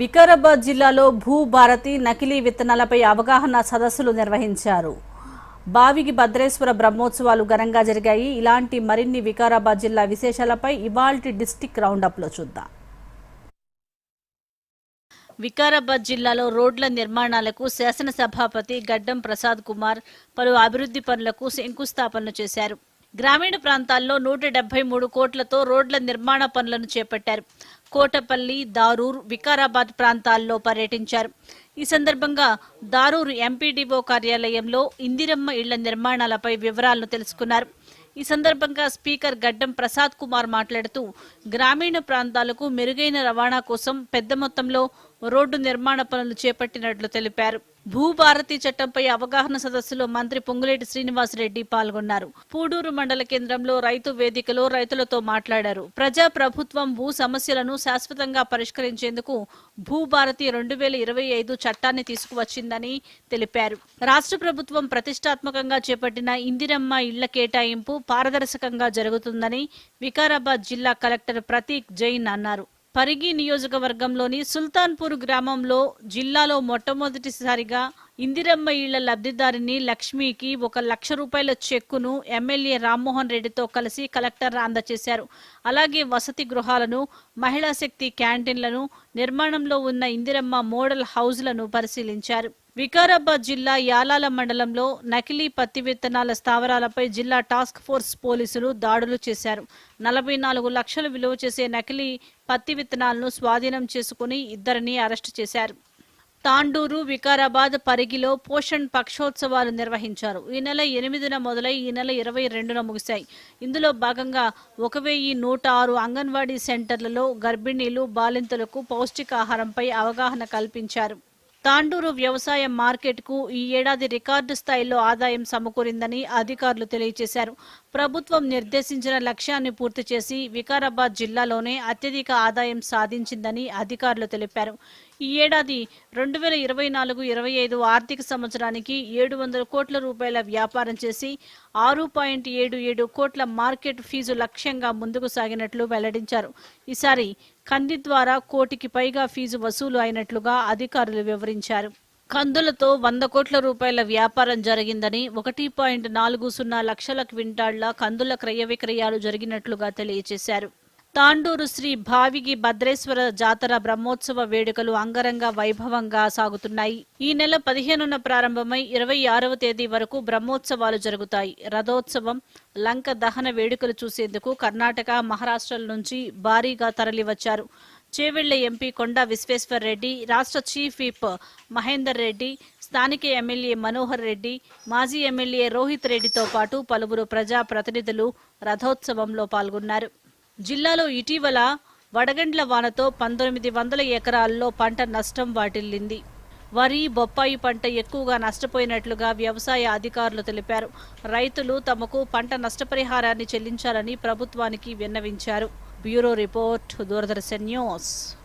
వికారాబాద్ జిల్లాలో భూభారతి నకిలీ విత్తనాలపై అవగాహన సదస్సులు నిర్వహించారు. బావికి భద్రేశ్వర బ్రహ్మోత్సవాలు ఘనంగా జరిగాయి. ఇలాంటి మరిన్ని వికారాబాద్ జిల్లా విశేషాలపై ఇవాల్టి డిస్టిక్ రౌండప్లో చూద్దాం. వికారాబాద్ జిల్లాలో రోడ్ల నిర్మాణాలకు శాసనసభాపతి గడ్డం ప్రసాద్ కుమార్ పలు అభివృద్ధి పనులకు శంకుస్థాపనలు చేశారు. గ్రామీణ ప్రాంతాల్లో నూట డెబ్బై మూడు కోట్లతో రోడ్ల నిర్మాణ పనులను చేపట్టారు. కోటపల్లి దారూర్ వికారాబాద్ ప్రాంతాల్లో పర్యటించారు. ఈ సందర్భంగా దారూర్ ఎంపీడీఓ కార్యాలయంలో ఇందిరమ్మ ఇళ్ళ నిర్మాణాలపై వివరాలను తెలుసుకున్నారు. ఈ సందర్భంగా స్పీకర్ గడ్డం ప్రసాద్ కుమార్ మాట్లాడుతూ గ్రామీణ ప్రాంతాలకు మెరుగైన రవాణా కోసం పెద్ద మొత్తంలో రోడ్డు నిర్మాణ పనులు చేపట్టినట్లు తెలిపారు. భూభారతి చట్టంపై అవగాహన సదస్సులో మంత్రి పొంగులేటి శ్రీనివాసరెడ్డి పాల్గొన్నారు. పూడూరు మండల కేంద్రంలో రైతు వేదికలో రైతులతో మాట్లాడారు. ప్రజా ప్రభుత్వం భూ సమస్యలను శాశ్వతంగా పరిష్కరించేందుకు భూభారతి రెండు వేల ఇరవై ఐదు చట్టాన్ని తీసుకువచ్చిందని తెలిపారు. రాష్ట్ర ప్రభుత్వం ప్రతిష్టాత్మకంగా చేపట్టిన ఇందిరమ్మ ఇళ్ళ కేటాయింపు పారదర్శకంగా జరుగుతుందని వికారాబాద్ జిల్లా కలెక్టర్ ప్రతీక్ జైన్ అన్నారు. పరిగి నియోజకవర్గంలోని సుల్తాన్పూర్ గ్రామంలో జిల్లాలో మొట్టమొదటిసారిగా ఇందిరమ్మ ఇళ్ళ లబ్ధిదారిని లక్ష్మికి ఒక లక్ష రూపాయల చెక్కును ఎమ్మెల్యే రామ్మోహన్ రెడ్డితో కలిసి కలెక్టర్ అందజేశారు అలాగే వసతి గృహాలను మహిళా శక్తి క్యాంటీన్లను నిర్మాణంలో ఉన్న ఇందిరమ్మ మోడల్ హౌజ్లను పరిశీలించారు. వికారాబాద్ జిల్లా యాలాల మండలంలో నకిలీ పత్తి విత్తనాల స్థావరాలపై జిల్లా టాస్క్ ఫోర్స్ పోలీసులు దాడులు చేశారు. నలభై నాలుగు లక్షలు విలువ చేసే నకిలీ పత్తి విత్తనాలను స్వాధీనం చేసుకుని ఇద్దరిని అరెస్టు చేశారు. తాండూరు వికారాబాద్ పరిగిలో పోషణ్ పక్షోత్సవాలు నిర్వహించారు. ఈ నెల ఎనిమిదిన మొదలై ఈ నెల ఇరవై రెండున ముగిశాయి. ఇందులో భాగంగా ఒక వెయ్యి నూట ఆరు అంగన్వాడీ సెంటర్లలో గర్భిణీలు బాలింతలకు పౌష్టికాహారంపై అవగాహన కల్పించారు. తాండూరు వ్యవసాయ మార్కెట్కు ఈ ఏడాది రికార్డు స్థాయిలో ఆదాయం సమకూరిందని అధికారులు తెలియజేశారు. ప్రభుత్వం నిర్దేశించిన లక్ష్యాన్ని పూర్తి చేసి వికారాబాద్ జిల్లాలోనే అత్యధిక ఆదాయం సాధించిందని అధికారులు తెలిపారు. ఈ ఏడాది రెండు వేల ఇరవై నాలుగు ఇరవై ఐదు ఆర్థిక సంవత్సరానికి ఏడు వందల కోట్ల రూపాయల వ్యాపారం చేసి ఆరు పాయింట్ ఏడు ఏడు కోట్ల మార్కెట్ ఫీజు లక్ష్యంగా ముందుకు సాగినట్లు వెల్లడించారు. ఈసారి కంది ద్వారా కోటికి పైగా ఫీజు వసూలు అయినట్లుగా అధికారులు వివరించారు. కందులతో వంద కోట్ల రూపాయల వ్యాపారం జరిగిందని ఒకటి పాయింట్ నాలుగు సున్నా లక్షల క్వింటాళ్ళ కందుల క్రయ విక్రయాలు జరిగినట్లుగా తెలియజేశారు తాండూరు శ్రీ భావిగి భద్రేశ్వర జాతర బ్రహ్మోత్సవ వేడుకలు అంగరంగ వైభవంగా సాగుతున్నాయి. ఈ నెల పదిహేనున ప్రారంభమై ఇరవై ఆరవ తేదీ వరకు బ్రహ్మోత్సవాలు జరుగుతాయి. రథోత్సవం లంక దహన వేడుకలు చూసేందుకు కర్ణాటక మహారాష్ట్రల నుంచి భారీగా తరలివచ్చారు. చేవెళ్ళ ఎంపీ కొండా విశ్వేశ్వర్ రెడ్డి రాష్ట్ర చీఫ్ విప్ మహేందర్ రెడ్డి స్థానిక ఎమ్మెల్యే మనోహర్ రెడ్డి మాజీ ఎమ్మెల్యే రోహిత్ రెడ్డితో పాటు పలువురు ప్రజా ప్రతినిధులు రథోత్సవంలో పాల్గొన్నారు. జిల్లాలో ఇటీవల వడగండ్ల వానతో పంతొమ్మిది వందల ఎకరాల్లో పంట నష్టం వాటిల్లింది. వరి బొప్పాయి పంట ఎక్కువగా నష్టపోయినట్లుగా వ్యవసాయ అధికారులు తెలిపారు. రైతులు తమకు పంట నష్టపరిహారాన్ని చెల్లించాలని ప్రభుత్వానికి విన్నవించారు. Bureau Report, Doordarshan News.